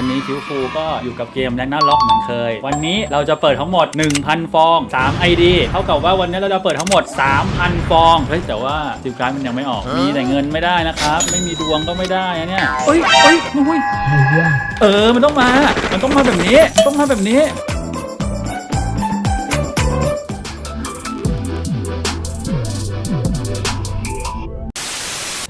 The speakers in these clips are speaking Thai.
วันนี้คิวฟูก็อยู่กับเกมแลนนาล็อกเหมือนเคย วันนี้เราจะเปิดทั้งหมด 1,000 ฟอง 3 ID เท่ากับว่าวันนี้เราจะเปิดทั้งหมด 3,000 ฟอง เฮ้ยแต่ว่าซิลการ์ดมันยังไม่ออก มีแต่เงินไม่ได้นะครับ ไม่มีดวงก็ไม่ได้นะเนี่ยเฮ้ยเฮ้ยเฮ้ยเออมันต้องมา มันต้องมาแบบนี้ต้องมาแบบนี้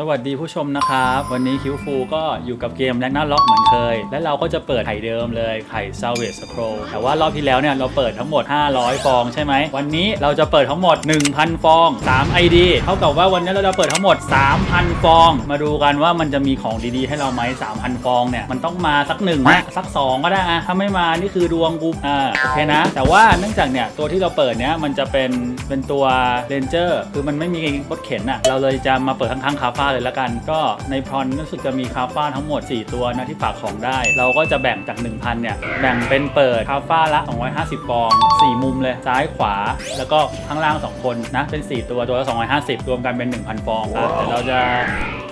สวัสดีผู้ชมนะครับ วันนี้คิวฟูก็อยู่กับเกมแลกนาล็อกเหมือนเคย และเราก็จะเปิดไข่เดิมเลยไข่ซาเวสโครแต่ว่ารอบที่แล้วเนี่ยเราเปิดทั้งหมด 500 ฟองใช่ไหม วันนี้เราจะเปิดทั้งหมด 1,000 ฟอง3 ID เท่ากับว่าวันนี้เราจะเปิดทั้งหมด 3,000 ฟอง มาดูกันว่ามันจะมีของดีๆ ให้เราไหม3,000 ฟองเนี่ยมันต้องมาสักหนึ่งนะสักสองก็ได้อะถ้าไม่มานี่คือดวงกูอ่าโอเคนะ แต่ว่าเนื่องจากเนี่ยตัวที่เราเปิดเนี่ยมันจะเป็นเป็นตัวเรนเจอร์คือมันไม่มีรถเข็นอะเราเลยจะมาเปิดข้างๆคาฟ้าเลยละกัน ก็ในพรอนรู้สึกจะมีคาฟ้าทั้งหมด 4 ตัวนะที่ฝากของได้ เราก็จะแบ่งจาก 1,000 เนี่ย แบ่งเป็นเปิดคาฟ้าละ 250 ฟอง 4 มุมเลย ซ้ายขวา แล้วก็ข้างล่าง 2 คนนะ เป็น 4 ตัว ตัวละ 250 รวมกันเป็น 1,000 ฟองอะเดี๋ยวเราจะ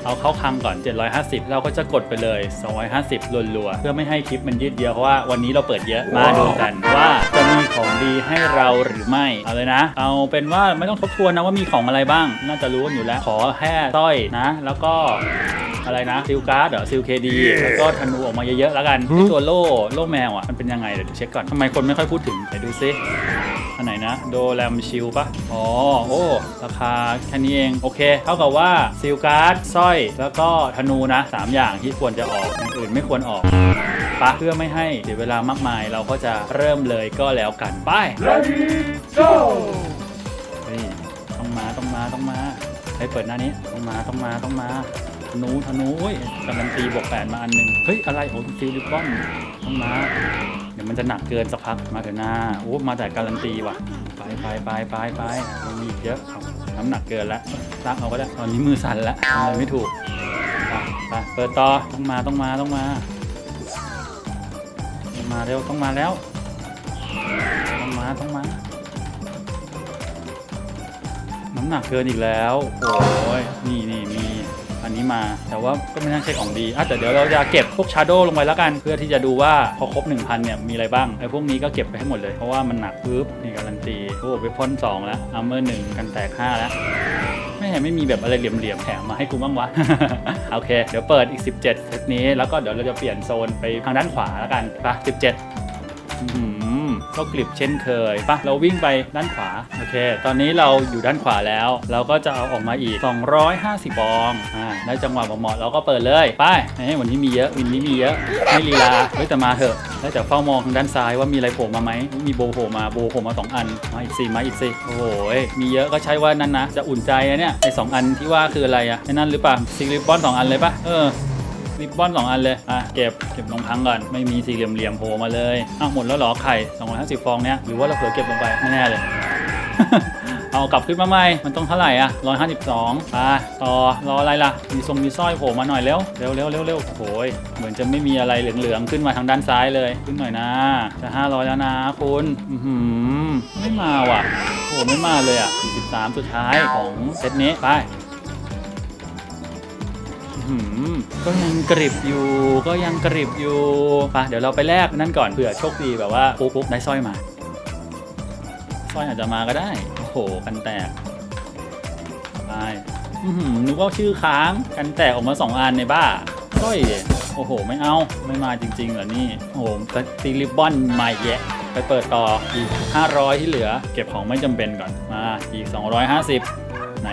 เอาเข้าคลังก่อน 750 เราก็จะกดไปเลย 250รัวๆ เพื่อไม่ให้คลิปมันยืดเยื้อเพราะว่าวันนี้เราเปิดเยอะมาดูกันว่าจะมีของดีให้เราหรือไม่ เอาเลยนะ เอาเป็นว่าไม่ต้องทบทวนนะว่ามีของอะไรบ้าง น่าจะรู้กันอยู่แล้ว ขอแค่สร้อยนะ แล้วก็อะไรนะซิลการ์ดเหรอซิลเคดีแล้วก็ธนูออกมาเยอะๆแล้วกันไอ้ตัวโล่โล่แมวอะมันเป็นยังไงเดี๋ยวเช็คก่อนทำไมคนไม่ค่อยพูดถึงไหนดูซิ อันไหนนะ โดแรมชิลปะอ๋อ โอ้ ราคาแค่นี้เอง โอเค เท่ากับว่าซิลการ์ดสร้อย แล้วก็ธนูนะ 3 อย่างที่ควรจะออกอย่างอื่นไม่ควรออกปะเพื่อไม่ให้เสียเวลามากมายเราก็จะเริ่มเลยก็แล้วกันไปเฮ้ยต้องมาต้องมาต้องมาให้เปิดหน้านี้ต้องมาต้องมาต้องมาธ นูธนูอุ้ยการันตีบวกแปดมาอันหนึ่งเฮ้ยอะไรโอ้ฟิลิปปอนต้องมาเดี๋ยวมันจะหนักเกินสักพักมาเถอะนาโอ้มาแต่การันตีว่ะไปไปไปไปไปมันมีเยอะน้ำหนักเกินแล้วตั้งเอาก็ได้ตอนนี้มือสั่นแล้วทำอะไรไม่ถูกไปไปเปิดต่อต้องมาต้องมาต้องมาต้องมาเร็วต้องมาแล้วต้องมาต้องมาน้ำหนักเกินอีกแล้ว โอ้ยนี่นี่มี อันนี้มา แต่ว่าก็ไม่น่าใช่ของดีอะแต่เดี๋ยวเราจะเก็บพวกชาร์โดลงไปแล้วกัน เพื่อที่จะดูว่าพอครบ 1,000 เนี่ยมีอะไรบ้างไอ้พวกนี้ก็เก็บไปให้หมดเลย เพราะว่ามันหนักปึ๊บนี่การันตีโอ้ไปพ่น2แล้วอัมเมอร์หนึ่งกันแตก5แล้วไม่เห็นไม่มีแบบอะไรเหลี่ยมๆแถมมาให้กูบ้างวะ โอเค เดี๋ยวเปิดอีก 17เซตนี้ แล้วก็เดี๋ยวเราจะเปลี่ยนโซนไปทางด้านขวาแล้วกันไป17อื้อหือ ก็กลิบเช่นเคยปะเราวิ่งไปด้านขวา โอเค ตอนนี้เราอยู่ด้านขวาแล้ว เราก็จะเอาออกมาอีก 250ฟองอ่าได้จังหวะเหมาะๆเราก็เปิดเลยไปเฮ้ยวันนี้มีเยอะวันนี้มีเยอะไม่ลีลาเฮ้ยแต่มาเถอะแล้วแต่เฝ้ามองทางด้านซ้ายว่ามีอะไรโผล่มาไหมมีโบโผล่มาโบโผล่มาสองอันมาอีกสี่มาอีกสี่โอ้โหยมีเยอะก็ใช้ว่านั้นนะ จะอุ่นใจนะเนี่ยไอสองอันที่ว่าคืออะไรอะไอ้นั่นหรือเปล่าซิลิปอนสองอันเลยปะเออ ริบบอนสองอันเลยอะเก็บเก็บลงพังก่อนไม่มีสี่เหลี่ยมๆโผล่มาเลยอ้าวหมดแล้วหรอไข่250ฟองเนี้ยหรือว่าเราเผลอเก็บลงไปแน่เลยเอากลับขึ้นมาใหม่ มันต้องเท่าไหร่อะ152ไปต่อ รออะไรล่ะ มีทรงมีสร้อยโผล่มาหน่อยเร็ว เร็วเร็วเร็วเร็วโอ้ยเหมือนจะไม่มีอะไรเหลืองๆ ขึ้นมาทางด้านซ้ายเลย ขึ้นหน่อยนะ จะ 500 แล้วนะคุณอือหือไม่มาว่ะ โอ้ไม่มาเลยอะ43 สุดท้ายของเซตนี้ ไป ก็ยังกริบอยู่ ก็ยังกริบอยู่ไปเดี๋ยวเราไปแลกนั่นก่อนเผื่อโชคดีแบบว่าปุ๊บปุ๊บได้สร้อยมาสร้อยอาจจะมาก็ได้ โอ้โห กันแตกไปนึกว่าชื่อค้างกันแตกออกมาสองอันในบ้าสร้อยโอ้โห ไม่เอาไม่มาจริงๆเหรอนี่โอ้โหตีริบบอนมาแยะไปเปิดต่ออีก 500 ที่เหลือ เก็บของไม่จำเป็นก่อนมาอีก 250 ไหน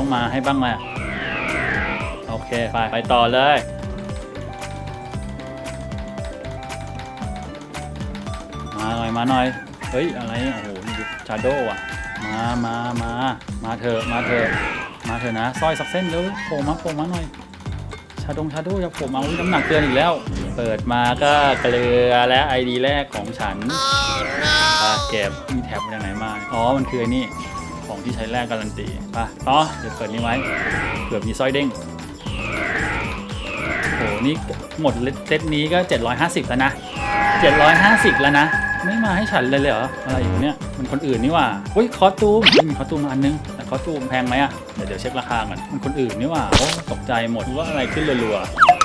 ต้องมาให้บ้างแหละโอเค ไป ไปต่อเลย มาหน่อยมาหน่อย เฮ้ย อะไร โอ้โหนี่ชาโดว์อะ มามามามาเถอะมาเถอะมาเถอะนะสร้อยสักเส้นเลยโผล่มาโผล่มาหน่อย ชาดงชาโดจะโผล่มาอุ๊ยน้ำหนักเกินอีกแล้ว เปิดมาก็เกลือและไอดีแรกของฉันอะเก็บมีแท็บมาจากไหนมา อ๋อ มันคือไอ้นี่ ของที่ใช้แลกการันตีป่ะต่อเดี๋ยวเปิดนี้ไว้เผื่อมีสร้อยเด้งโหนี่หมดเซตนี้ก็ 750 แล้วนะ 750 แล้วนะ ไม่มาให้ฉันเลยเลยเหรอ อะไรอยู่เนี่ย มันคนอื่นนี่ว่าเฮ้ยคอสตูมมีคอสตูมมาอันนึง แต่คอสตูมแพงไหมอะเดี๋ยวเดี๋ยวเช็คราคาก่อนมันคนอื่นนี่ว่าโอ้ตกใจหมดว่าอะไรขึ้นรัวๆ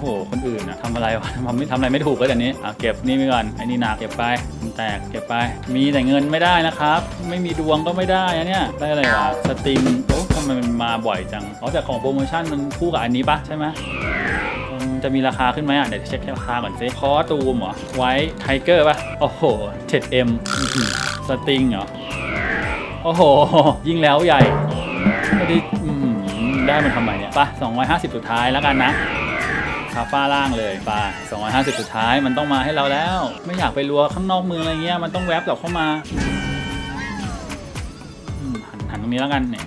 โอ้โหคนอื่นอะทำอะไรวะทำไม่ทำอะไรไม่ถูกก็แต่นี้อะเก็บนี่ไปก่อนไอ้นี่หนักเก็บไปมันแตกเก็บไป มีแต่เงินไม่ได้นะครับ ไม่มีดวงก็ไม่ได้อะเนี่ยได้อะไรวะสตริงโอ้ทำไมมันมาบ่อยจังอ๋อแต่ของโปรโมชั่นมันคู่กับอันนี้ปะใช่ไหมจะมีราคาขึ้นไหมอะ เดี๋ยวเช็คราคาก่อนสิคอตูมเหรอ ไว้ไทเกอร์ป่ะ โอ้โห 7M สติงเหรอ โอ้โห ยิ่งแล้วใหญ่ ไม่ได้ได้มันทำไมเนี่ยป่ะ250 สุดท้ายแล้วกันนะ คาฟ้าล่างเลยป่ะ250 สุดท้ายมันต้องมาให้เราแล้ว ไม่อยากไปรัวข้างนอกเมืองอะไรเงี้ยมันต้องแวบกลับเข้ามาอืมหันหันตรงนี้แล้วกันเนี่ย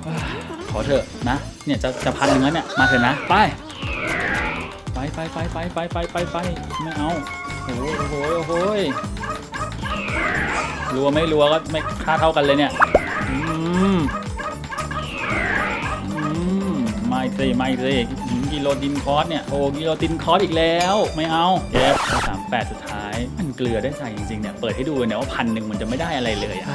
ขอเถอะนะ เนี่ยจะจะพันหนึ่งแล้วเนี่ยมาเถอะนะไปไปไปไปไปไปไปไปไปไม่เอาโอ้โหโอ้โหโอ้โหรัวไม่รัวก็ไม่ค่าเท่ากันเลยเนี่ยอืม ไม่สิไม่สิอืมกิโลดินคอสเนี่ย โอ้กิโลดินคอสอีกแล้ว ไม่เอาเก็บสามแปดสุดท้าย มันเกลือได้ใจจริงๆเนี่ย เปิดให้ดูเนี่ยว่าพันหนึ่งมันจะไม่ได้อะไรเลยอะ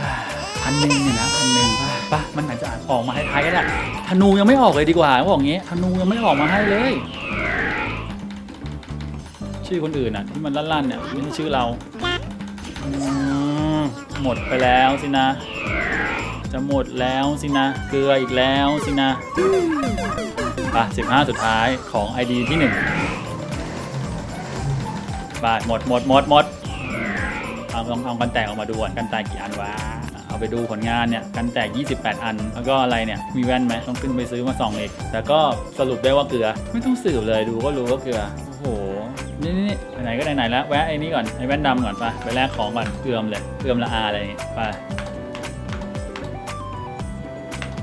พันหนึ่งเนี่ยนะพันหนึ่งปะมันอาจจะออกมาท้ายๆก็ได้ธนูยังไม่ออกเลยดีกว่าบอกงี้ธนูยังไม่ออกมาให้เลย ชื่อคนอื่นอะที่มันลั่นๆเนี่ยไม่ใช่ชื่อเราหมดไปแล้วสินะ จะหมดแล้วสินะ เกลืออีกแล้วสินะ ป่ะ15สุดท้ายของ ID ที่1บาทหมดหมดหมดหมดเอาลองเอากันแตกออกมาดูก่อนกันแตกกี่อันวะเอาไปดูผลงานเนี่ยกันแตก 28 อัน แล้วก็อะไรเนี่ย มีแว่นไหมต้องขึ้นไปซื้อมาส่องอีกแต่ก็สรุปได้ว่าเกลือ ไม่ต้องสืบเลยดูก็รู้ว่าเกลือ โอ้โห นี่นี่ไหนก็ไหนๆแล้ว แวะไอ้นี่ก่อน ไอ้แว่นดำก่อนไปไปแลกของก่อน เกลือมเลย เกลือมละอาอะไรอย่างงี้ไป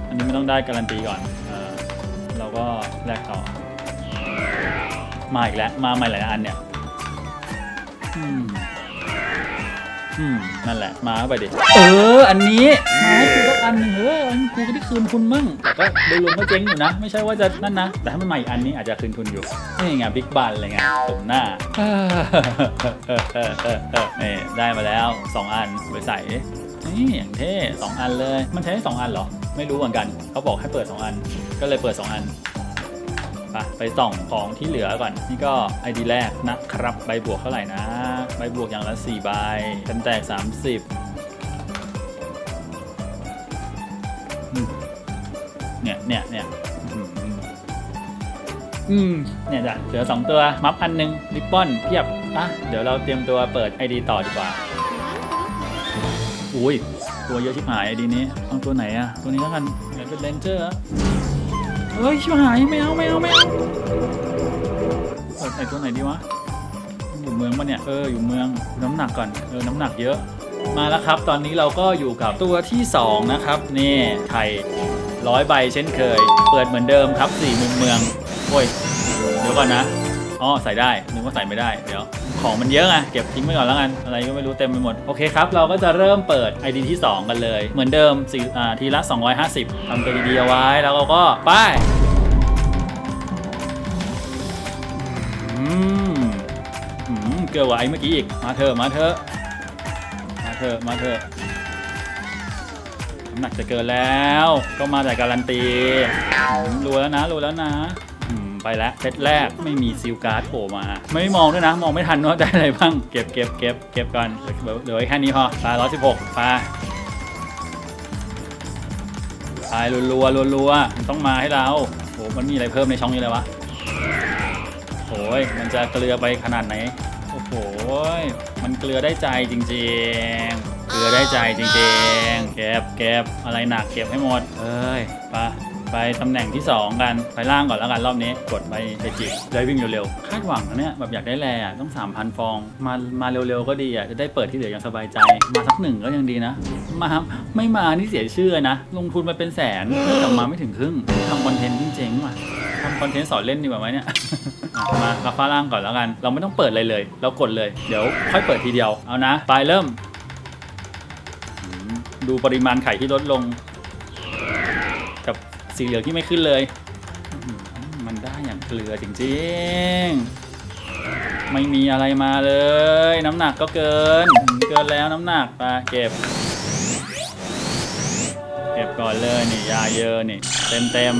อันนี้ไม่ต้องได้การันตีก่อน เราก็แลกต่อ มาอีกแล้ว มาใหม่หลายอันเนี่ย อืม อืม นั่นแหละ มาเข้าไปดิ เออ อันนี้มาให้กูสักอันหนึ่งเอออันกูก็ได้คืนทุนมั่งแต่ก็โดยรวมก็เจ๊งอยู่นะ ไม่ใช่ว่าจะนั่นนะ แต่ถ้ามันมาอีกอันนี้อาจจะคืนทุนอยู่ นี่ไงบิ๊กบันอะไรเงี้ยสมหน้านี่ได้มาแล้ว 2 อันไปใส่ นี่อย่างเท่สองอันเลย มันใช้ได้สองอันเหรอ ไม่รู้เหมือนกัน เขาบอกให้เปิด 2 อัน ก็เลยเปิด 2 อันไปไปส่องของที่เหลือก่อน นี่ก็ ID แรกนะครับ ใบบวกเท่าไหร่นะ ใบบวกอย่างละ4ใบกันแตก 30เนี่ยเนี่ยเนี่ยอืมเนี่ยจ้ะเหลือ2ตัว มัฟอันหนึงริบบิ้นเพียบอะเดี๋ยวเราเตรียมตัวเปิด ID ต่อดีกว่า อุ้ยตัวเยอะชิบหาย ID นี้เอาตัวไหนอะตัวนี้แล้วกันไหมือนเป็นเลนเจอร์อะเฮ้ยชิบหายไม่เอาไม่เอาไม่เอาเปิดไอตัวไหนดีวะอยู่เมืองปะเนี่ยเอออยู่เมืองน้ำหนักก่อนเออน้ำหนักเยอะมาแล้วครับ ตอนนี้เราก็อยู่กับตัวที่ 2 นะครับ นี่ไทยร้อยใบเช่นเคย เปิดเหมือนเดิมครับสี่มุมเมือง โอ้ย เดี๋ยวก่อนนะ อ๋อใส่ได้นึกว่าใส่ไม่ได้เดี๋ยวของมันเยอะไงเก็บทิ้งไว้ก่อนแล้วกันอะไรก็ไม่รู้เต็มไปหมดโอเคครับเราก็จะเริ่มเปิด ID ที่ 2 กันเลย เหมือนเดิมสี่อ่าทีละ 250ทำตัวดีๆเอาไว้แล้วเราก็ไป้ายอืมอืมเกลือไหวเมื่อกี้อีกมาเถอะมาเถอะมาเถอะมาเถอะน้ำหนักจะเกินแล้ว ก็มาแต่การันตีรู้แล้วนะรู้แล้วนะ ไปแล้วเซตแรกไม่มีซิลการ์ดโผล่มา ไม่มองด้วยนะ มองไม่ทันว่าได้อะไรบ้าง เก็บเก็บเก็บเก็บก่อนเหลือเหลือไว้แค่นี้พอไปร้อยสิบหกไปไปรัวๆรัวๆมันต้องมาให้เราโหมันมีอะไรเพิ่มในช่องนี้เลยวะโอ้ยมันจะเกลือไปขนาดไหน โอ้โห มันเกลือได้ใจจริงๆ เกลือได้ใจจริงๆ เก็บเก็บอะไรหนักเก็บให้หมด เอ้ยไป ไปตำแหน่งที่ 2 กัน ไปล่างก่อนแล้วกันรอบนี้ กดไปไปจิบได้วิ่งเร็วๆ คาดหวังนะเนี่ยแบบอยากได้แร่ต้อง 3,000 ฟอง มามาเร็วๆก็ดีอะจะได้เปิดที่เหลืออย่างสบายใจ มาสักหนึ่งก็ยังดีนะ มาไม่มานี่เสียชื่อนะ ลงทุนมาเป็นแสนแต่มาไม่ถึงครึ่งทำคอนเทนต์เจ๋งๆว่ะทำคอนเทนต์สอนเล่นดีกว่าไหมเนี่ยมารับฟ้าล่างก่อนแล้วกัน เราไม่ต้องเปิดอะไรเลย เรากดเลย เดี๋ยวค่อยเปิดทีเดียว เอานะ ไปเริ่ม ดูปริมาณไข่ที่ลดลง สีเหลืองที่ไม่ขึ้นเลย มันได้อย่างเกลือจริงๆ ไม่มีอะไรมาเลย น้ำหนักก็เกิน เกินแล้วน้ำหนักไปเก็บ เก็บก่อนเลยนี่ยาเยอะนี่เต็มเต็ม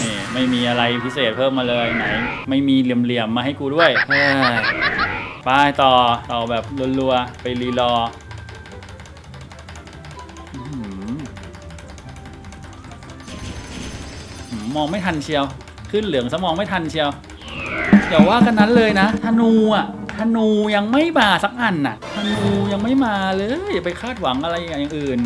นี่ไม่มีอะไรพิเศษเพิ่มมาเลยไหน ไม่มีเหลี่ยมๆมาให้กูด้วยไปต่อต่อแบบรัวๆไปรีรอ มองไม่ทันเชียว ขึ้นเหลืองซะมองไม่ทันเชียวอย่าว่ากันนั้นเลยนะธนูอะธนูยังไม่มาสักอันน่ะธนูยังไม่มาเลยอย่าไปคาดหวังอะไรอย่างอื่น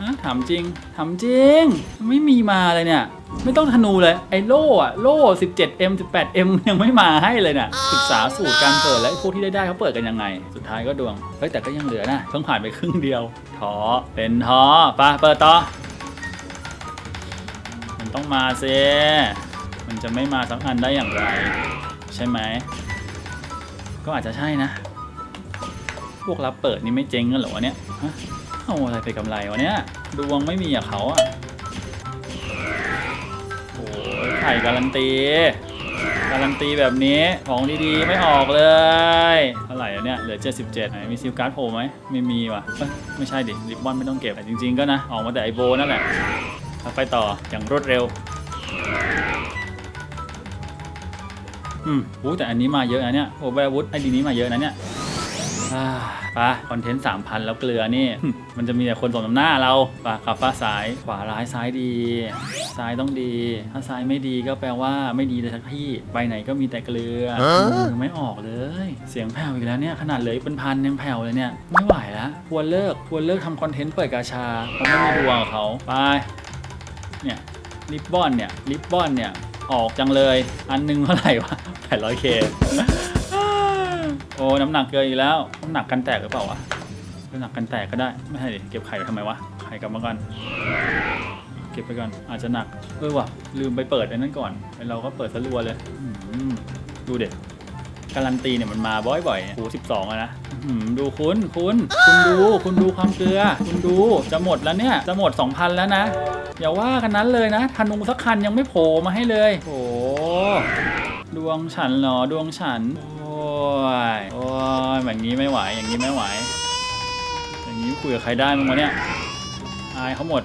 ฮะถามจริงถามจริง ไม่มีมาเลยเนี่ย ไม่ต้องธนูเลย ไอ้โล่อะโล่ 17M 18M ยังไม่มาให้เลยเนี่ยศึกษาสูตรการเปิดแล้วไอ้พวกที่ได้ได้เขาเปิดกันยังไง สุดท้ายก็ดวง เฮ้ยแต่ก็ยังเหลือนะเพิ่งผ่านไปครึ่งเดียวท้อเป็นท้อไปะเปิดต่อ มันต้องมาเซมันจะไม่มาสักอันได้อย่างไร ใช่ไหม ก็อาจจะใช่นะ พวกรับเปิดนี่ไม่เจ๊งกันเหรอวะเนี่ยฮะเอาอะไรไปกำไรวะเนี่ยดวงไม่มีอะเขาอะโอ้ยไข่การันตีการันตีแบบนี้ของดีๆ ไม่ออกเลยเท่าไหร่อะเนี่ยเหลือ 77ไหนมีซิลการ์ดโผล่ไหมไม่มีว่ะไม่ใช่ดิริบบอนไม่ต้องเก็บแต่จริงๆก็นะ ออกมาแต่ไอโบนั่นแหละ แล้วไปต่ออย่างรวดเร็ว อืมอู้แต่อันนี้มาเยอะนะเนี่ย โอ้แวร์วุฒไอดีนี้มาเยอะนะเนี่ยอ่าไปคอนเทนต์สามพันแล้วเกลือนี่ มันจะมีแต่คนสมน้ำหน้าเราปากขับฟ้าซ้ายขวาร้ายซ้ายดี ซ้ายต้องดี ถ้าซ้ายไม่ดีก็แปลว่าไม่ดีเลยสักที่ไปไหนก็มีแต่เกลือมือไม่ออกเลย เสียงแผ่วอีกแล้วเนี่ยขนาดเหลยเป็นพันยังแผ่วเลยเนี่ย ไม่ไหวแล้วควรเลิกควรเลิกทำคอนเทนต์เปิดกาชาเพราะไม่มีดวงกับเขาไป เนี่ยลิปบอนเนี่ยลิปบอนเนี่ยออกจังเลย อันหนึงเท่าไหร่วะ 800k โอ้น้ำหนักเกินอีกแล้ว น้ำหนักกันแตกหรือเปล่าวะ น้ำหนักกันแตกก็ได้ ไม่ใช่ดิเก็บไข่ไว้ทำไมวะ ไข่กลับมาก่อน เก็บไปก่อน อาจจะหนัก เออว่ะ ลืมไปเปิดไอ้นั่นก่อนไอ้เราก็เปิดสลัวเลย ดูเด็ดการันตีเนี่ยมันมาบ่อยๆโอ้สิบสองอะนะอื้อหือดูคุณคุณ คุณดู คุณดูความเกลือ คุณดู จะหมดแล้วเนี่ย จะหมด 2,000 แล้วนะ อย่าว่ากันนั้นเลยนะธนูสักคันยังไม่โผล่มาให้เลยโอ้ดวงฉันเหรอดวงฉัน โอ้ยโอ้ยแบบนี้ไม่ไหวอย่างนี้ไม่ไหว อย่างนี้คุยกับใครได้มั้งวะเนี่ยอายเขาหมด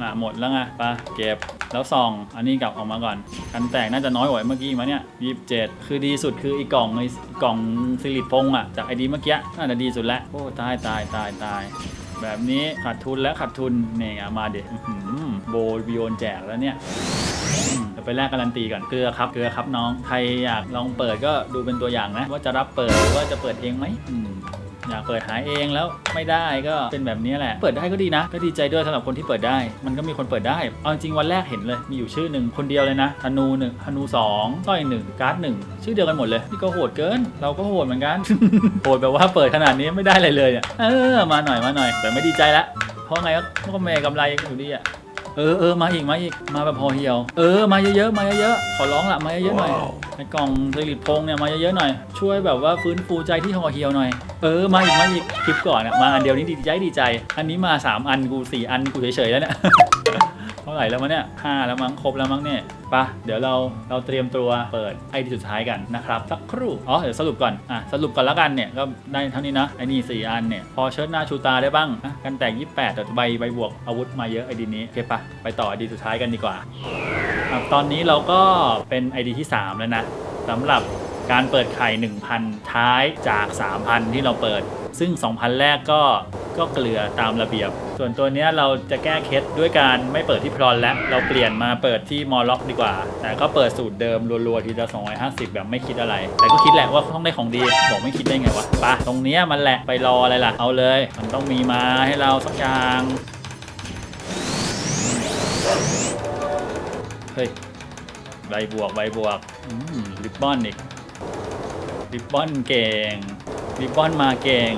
อะหมดแล้วไงไปะเก็บแล้วซองอันนี้กลับออกมาก่อน กันแตกน่าจะน้อยกว่าเมื่อกี้มาเนี่ยยี่สิบเจ็ดคือดีสุดคืออีกกล่องไอ้กล่องซิลิปงอะจากไอดีเมื่อกี้น่าจะดีสุดแล้วโอ้ตายตายตายตาย แบบนี้ขาดทุนและขาดทุนเนี่ยมาเด็ดโบบิโอนแจกแล้วเนี่ยเดี๋ยวไปแลกการันตีก่อนเกลือครับเกลือครับน้องใครอยากลองเปิดก็ดูเป็นตัวอย่างนะ ว่าจะรับเปิดหรือว่าจะเปิดเองไหม อยากเปิดหาเองแล้วไม่ได้ก็เป็นแบบนี้แหละ เปิดได้ก็ดีนะ ก็ดีใจด้วยสำหรับคนที่เปิดได้ มันก็มีคนเปิดได้เอาจริงวันแรกเห็นเลยมีอยู่ชื่อหนึ่งคนเดียวเลยนะธนูหนึ่งธนูสองสร้อยหนึ่งการ์ดหนึ่งชื่อเดียวกันหมดเลยนี่ก็โหดเกิน เราก็โหดเหมือนกัน โหดแบบว่าเปิดขนาดนี้ไม่ได้เลยเลยเนี่ยเออมาหน่อยมาหน่อย แต่ไม่ดีใจละเพราะไงก็ก็แม่กำไรอยู่ดีอะ เออเออมาอีกมาอีกมาแบบพอเหี่ยว เออมาเยอะๆมาเยอะๆขอร้องละมาเยอะๆหน่อยในกล่องสิริพงษ์เนี่ยมาเยอะๆหน่อย ช่วยแบบว่าฟื้นฟูใจที่ห่อเหี่ยวหน่อยเออมาอีกมาอีกคลิปก่อนอะมาอันเดียวนี้ดีใจดีใจ อันนี้มา 3 อันกู4อันกูเฉยๆแล้วเนี่ยเท่า ไหร่แล้วมั้งเนี่ยห้าแล้วมั้งครบแล้วมั้งเนี่ยปะเดี๋ยวเราเราเตรียมตัวเปิดไอดีสุดท้ายกันนะครับสักครู่อ๋อเดี๋ยวสรุปก่อนอะสรุปก่อนแล้วกันเนี่ยก็ได้เท่านี้นะไอนี่สี่อันเนี่ยพอเชิดหน้าชูตาได้บ้างอะกันแตก28แต่ใบใบบวกอาวุธมาเยอะไอดีนี้โอเคปะไปต่อไอดีสุดท้ายกันดีกว่าอตอนนี้เราก็เป็นไอดีที่ 3 แล้วนะสำหรับการเปิดไข่ 1,000 ท้ายจาก 3,000 ที่เราเปิด ซึ่ง 2,000 แรกก็ก็เกลือตามระเบียบ ส่วนตัวเนี้ยเราจะแก้เคล็ดด้วยการไม่เปิดที่พรอนแล้ว เราเปลี่ยนมาเปิดที่มอลล็อกดีกว่า แต่ก็เปิดสูตรเดิมรัวๆทีละ250 แบบไม่คิดอะไร แต่ก็คิดแหละว่าต้องได้ของดีบอกไม่คิดได้ไงวะปะตรงเนี้ยมันแหละไปรออะไรล่ะ เอาเลย มันต้องมีมาให้เราสักอย่างเฮ้ยใบบวกใบบวกอืมริบบอนอีกริบบอนเก่ง ริบบอนมาเก่ง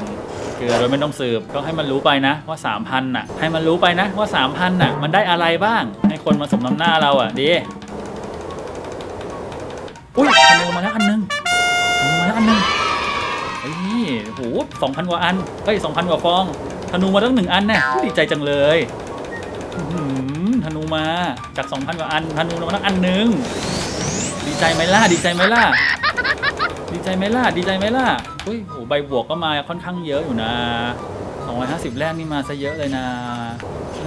เกลือโดยไม่ต้องสืบก็ให้มันรู้ไปนะว่า 3,000น่ะ ให้มันรู้ไปนะว่า 3,000น่ะ มันได้อะไรบ้าง ให้คนมาสมน้ำหน้าเราอะดีอุ้ยธนูมาแล้วอันหนึงธนูมาแล้วอันหนึงไอ้นี่โหสองพันกว่าอันเฮ้ยสองพันกว่าฟองธนูมาตั้งหนึ่งอันแน่ดีใจจังเลยหือธนูมาจาก2,000กว่าอันธนูมาตั้งอันหนึงดีใจไหมล่ะดีใจไหมล่ะดีใจไหมล่ะดีใจไหมล่ะ เฮ้ยโหใบบวกก็มาค่อนข้างเยอะอยู่นะ 250 แรกนี่มาซะเยอะเลยนะ เอ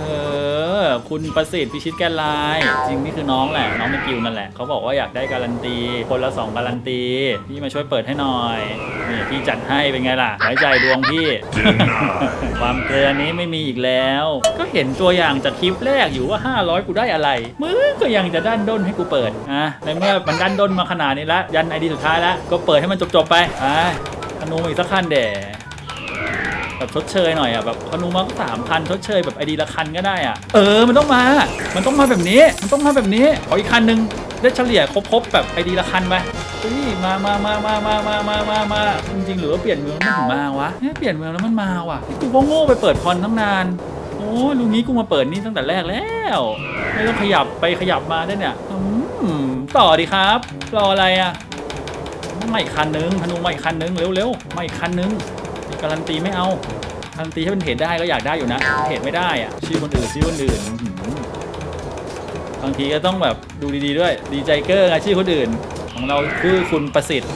อ คุณประสิทธิ์พิชิตแกนไลน์จริงนี่คือน้องแหละ น้องในกิวนั่นแหละ เขาบอกว่าอยากได้การันตี คนละ 2 การันตี พี่มาช่วยเปิดให้หน่อย นี่พี่จัดให้เป็นไงล่ะไว้ใจดวงพี่ ความเกลือนี้ไม่มีอีกแล้ว ก็เห็นตัวอย่างจากคลิปแรกอยู่ว่า 500 กูได้อะไร มึงก็ยังจะด้านด้นให้กูเปิด อะ ในเมื่อมันด้านด้นมาขนาดนี้ละ ยันไอดีสุดท้ายแล้ว ก็เปิดให้มันจบๆไป อะ ธนูมอีกสักขั้นเด๋แบบชดเชยหน่อยอะแบบพอนูมาก็สามพันชดเชยแบบไอดีละคันก็ได้อะเออมันต้องมา มันต้องมาแบบนี้ มันต้องมาแบบนี้ขออีกคันหนึ่งได้เฉลี่ยครบๆแบบไอดีละคันไปเฮ้ยมามามามามามามามามาจริงๆหรือว่าเปลี่ยนเมืองมันถึงมาวะเนี่ยเปลี่ยนเมืองแล้วมันมาว่ะกูก็โง่ไปเปิดพรตั้งนานโอ้ยลุงนี้กูมาเปิดนี่ตั้งแต่แรกแล้ว ไม่ต้องขยับไปขยับมาได้เนี่ยต่อดีครับ รออะไรอะ ไม่คันนึงธนูมาอีกคันนึงเร็วๆมาอีกคันนึงการันตีไม่เอาการันตีให้เป็นเหตุได้ก็อยากได้อยู่นะเหตุไม่ได้อะชื่อคนอื่นชื่อคนอื่นบางทีก็ต้องแบบดูดีๆด้วย ดีใจเกอร์ไงชื่อคนอื่น ของเราคือคุณประสิทธิ์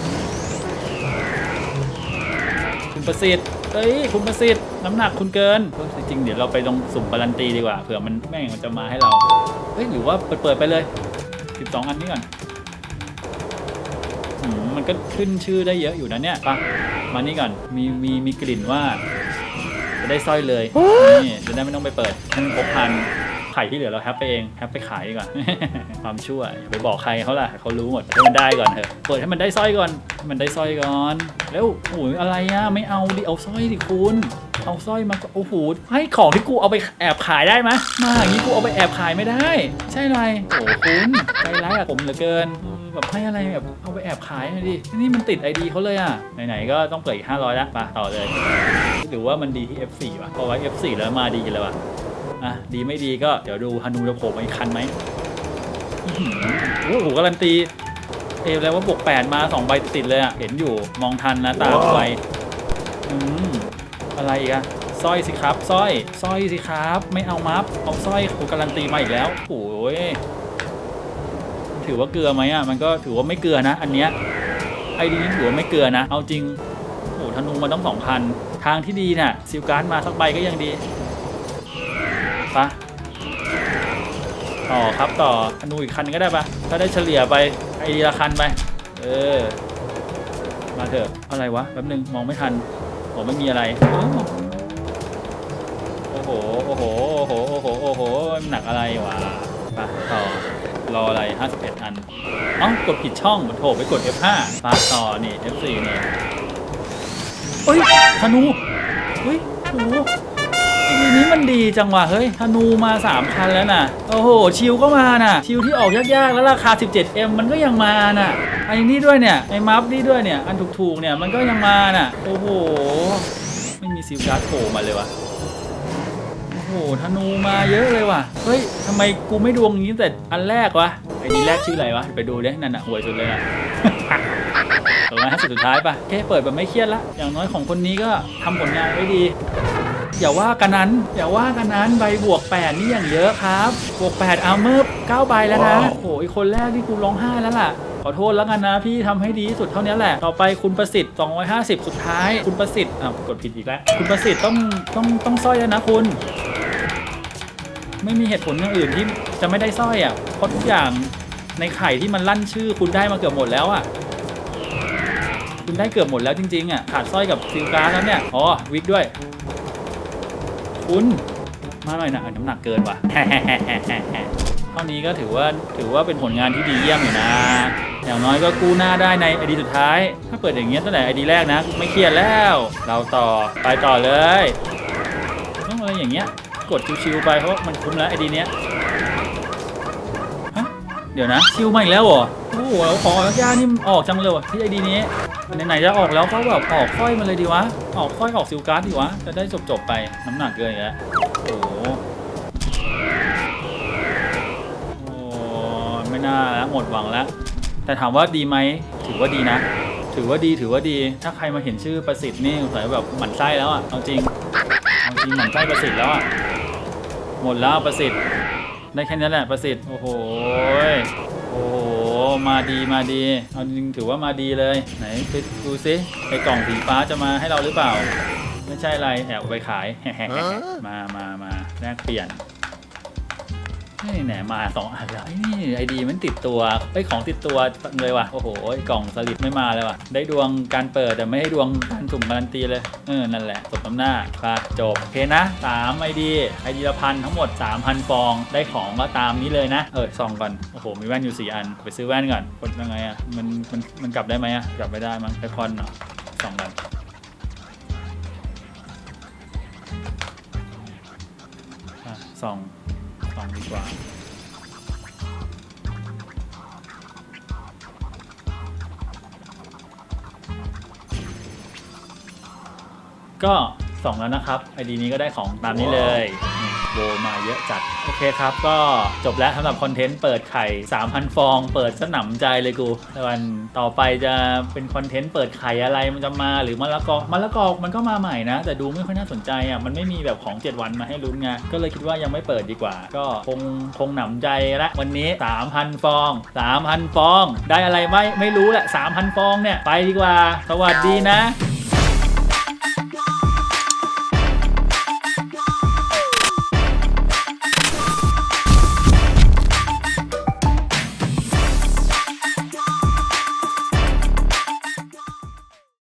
คุณประสิทธิ์เอ้ยคุณประสิทธิ์น้ำหนักคุณเกินจริงๆเดี๋ยวเราไปลงสุ่มการันตีดีกว่าเผื่อมันแม่งมันจะมาให้เราเฮ้ยหรือว่าเปิดเปิดๆไปเลย12อันนี้ก่อน มมันก็ขึ้นชื่อได้เยอะอยู่นะเนี่ยปะมานี่ก่อนมีมีมีกลิ่นว่า จะได้สร้อยเลยนี่จะได้ไม่ต้องไปเปิดให้มันครบพันไข่ที่เหลือเราแฮปไปเองแฮปไปขายดีกว่า ความชั่วอย่าไปบอกใครเขาล่ะเขารู้หมดให้มันได้ก่อนเถอะเปิดให้มันได้สร้อยก่อนให้มันได้สร้อยก่อนแล้วโอ้ยอะไรอะไม่เอาดิเอาสร้อยดิคุณ เอาสร้อยมาก็โอ้โหให้ของที่กูเอาไปแอบขายได้ไหมมาอย่างนี้กูเอาไปแอบขายไม่ได้ ใช่ไรโอ้คุณใจร้ายกับผมเหลือเกินเออแบบให้อะไรแบบเอาไปแอบขายหน่อยดิ นี่มันติดไอดีเขาเลยอะ ไหนๆ ก็ต้องเปิดอีก500แล้วมาต่อเลย หรือว่ามันดีที่ F4 วะพอไว้ F4 แล้วมาดีเลยวะอะ ดีไม่ดีก็เดี๋ยวดูฮานูจะโผล่มาอีกคันไหมอื้อหือโอ้โหการันตี เอแล้วว่าบวก8มา 2 ใบติดๆเลยอะ เห็นอยู่มองทันนะตาไวอืม อะไรอีกอะสร้อยสิครับสร้อยสร้อยสิครับ ไม่เอามัฟเอาสร้อยกูการันตีมาอีกแล้วโอ้ยถือว่าเกลือไหมอะมันก็ถือว่าไม่เกลือนะ อันเนี้ยไอดีนี้ถือว่าไม่เกลือนะ เอาจริงโอ้ธนูมันต้องสองพันทางที่ดีน่ะซิลการ์ดมาสักใบก็ยังดีปะต่อครับต่อธนูอีกคันก็ได้ปะถ้าได้เฉลี่ยไปไอดีละคันไป เออ มาเถอะอะไรวะแป๊บนึงมองไม่ทัน ผมไม่มีอะไร โอ้โห โอ้โห โอ้โห โอ้โห โอ้โห มันหนักอะไรวะปะต่อ รออะไร 51 อันเอ้ากดผิดช่องมันโถไปกด F5 ปาต่อ นี่ F4 นี่เฮ้ยธนูเฮ้ยโอ้ นี้มันดีจังวะเฮ้ยธนูมา3คันแล้วน่ะ โอ้โห ชิวก็มาน่ะ ชิวที่ออกยากๆ แล้วราคา 17M มันก็ยังมาน่ะ ไอ้นี่ด้วยเนี่ย ไอ้มัฟนี่ด้วยเนี่ย อันถูกๆ เนี่ยมันก็ยังมาน่ะ โอ้โห ไม่มีซิลการ์ดโผล่มาเลยวะโอ้โห ธนูมาเยอะเลยว่ะ เฮ้ยทำไมกูไม่ดวงนี้แต่อันแรกวะ ไอ้นี่แรกชื่ออะไรวะ ไปดูดินั่นน่ะหวยสุดเลยน่ะเปิดมาให้สุดสุดท้ายป่ะแค่เปิดแบบไม่เครียดละ อย่างน้อยของคนนี้ก็ทำผลงานไว้ดี อย่าว่ากันนั้น อย่าว่ากันนั้นใบบวก 8 นี่อย่างเยอะครับบวก8เอาเมื่อ9ใบแล้วนะโอ้โหอีกคนแรกที่กูร้องไห้แล้วล่ะขอโทษแล้วกันนะพี่ทำให้ดีที่สุดเท่านี้แหละ ต่อไปคุณประสิทธิ์ 250 สุดท้าย คุณประสิทธิ์อะกดผิดอีกแล้ว คุณประสิทธิ์ต้องต้องต้องสร้อยแล้วนะคุณ ไม่มีเหตุผลอย่างอื่นที่จะไม่ได้สร้อยอะเพราะทุกอย่างในไข่ที่มันลั่นชื่อ คุณได้มาเกือบหมดแล้วอะคุณได้เกือบหมดแล้วจริงๆอะขาดสร้อยกับซิลการ์ดแล้วเนี่ยอ๋อวิกด้วย คุณ มาหน่อยนะน้ำหนักเกินว่ะเท่านี้ก็ถือว่าถือว่าเป็นผลงานที่ดีเยี่ยมอยู่นะ อย่างน้อยก็กู้หน้าได้ในไอดีสุดท้าย ถ้าเปิดอย่างเงี้ยตั้งแต่ไอดีแรกนะ ไม่เครียดแล้ว เราต่อไปต่อเลยต้องอะไรอย่างเงี้ย กดชิวๆไปเพราะมันคุ้มแล้วไอดีเนี้ยเดี๋ยวนะชิวมาอีกแล้วเหรอโอ้โหของยากนี่ออกจังเลยว่ะที่ไอดีนี้ ไหนๆจะออกแล้วก็แบบออกค่อยมาเลยดีวะ ออกค่อยออกซิลการ์ดดีวะ จะได้จบๆไปน้ำหนักเกินอีกแล้วโอ้โหโอ้ไม่น่าแล้วหมดหวังแล้ว แต่ถามว่าดีไหมถือว่าดีนะ ถือว่าดีถือว่าดี ถ้าใครมาเห็นชื่อประสิทธิ์นี่สงสัยแบบหมั่นไส้แล้วอะเอาจริงเอาจริงหมั่นไส้ประสิทธิ์แล้วอะหมดแล้วประสิทธิ์ได้แค่นี้แหละประสิทธิ์โอ้โห มาดีมาดี เอาจริงถือว่ามาดีเลย ไหนไปดูซิไอ้กล่องสีฟ้าจะมาให้เราหรือเปล่า ไม่ใช่อะไรแอบเอาไปขาย มามามาแลกเปลี่ยน นี่แหนมาสองอันแล้วไอ้นี่ไอดีมันติดตัวไอของติดตัวเลยว่ะโอ้โหกล่องสลิดไม่มาเลยว่ะ ได้ดวงการเปิดแต่ไม่ได้ดวงการสุ่มการันตีเลยเออนั่นแหละสมน้ำหน้าค่ะจบโอเคนะ3ไอดีไอดีละพันทั้งหมด 3,000 ฟองได้ของก็ตามนี้เลยนะ เออส่องก่อนโอ้โหมีแว่นอยู่ 4 อัน ไปซื้อแว่นก่อนกดยังไงอะมันมันมันกลับได้ไหมอะกลับไม่ได้มั้งไอคอนเนาะสองกันอะส่อง ส่องดีกว่าก็ส่องแล้วนะครับไอดีนี้ก็ได้ของตามนี้เลยนี่ โบมาเยอะจัด โอเคครับ ก็จบแล้วสำหรับคอนเทนต์เปิดไข่ 3,000 ฟอง เปิดสนำใจเลยกูวันต่อไปจะเป็นคอนเทนต์เปิดไข่อะไรมันจะมาหรือมะละกอมะละกอมันก็มาใหม่นะ แต่ดูไม่ค่อยน่าสนใจอะมันไม่มีแบบของ 7 วันมาให้ลุ้นไงก็เลยคิดว่ายังไม่เปิดดีกว่า ก็คงคงหนำใจละวันนี้ 3,000 ฟอง 3,000 ฟอง ได้อะไรไม่ไม่รู้แหละ 3,000 ฟองเนี่ยไปดีกว่า สวัสดีนะ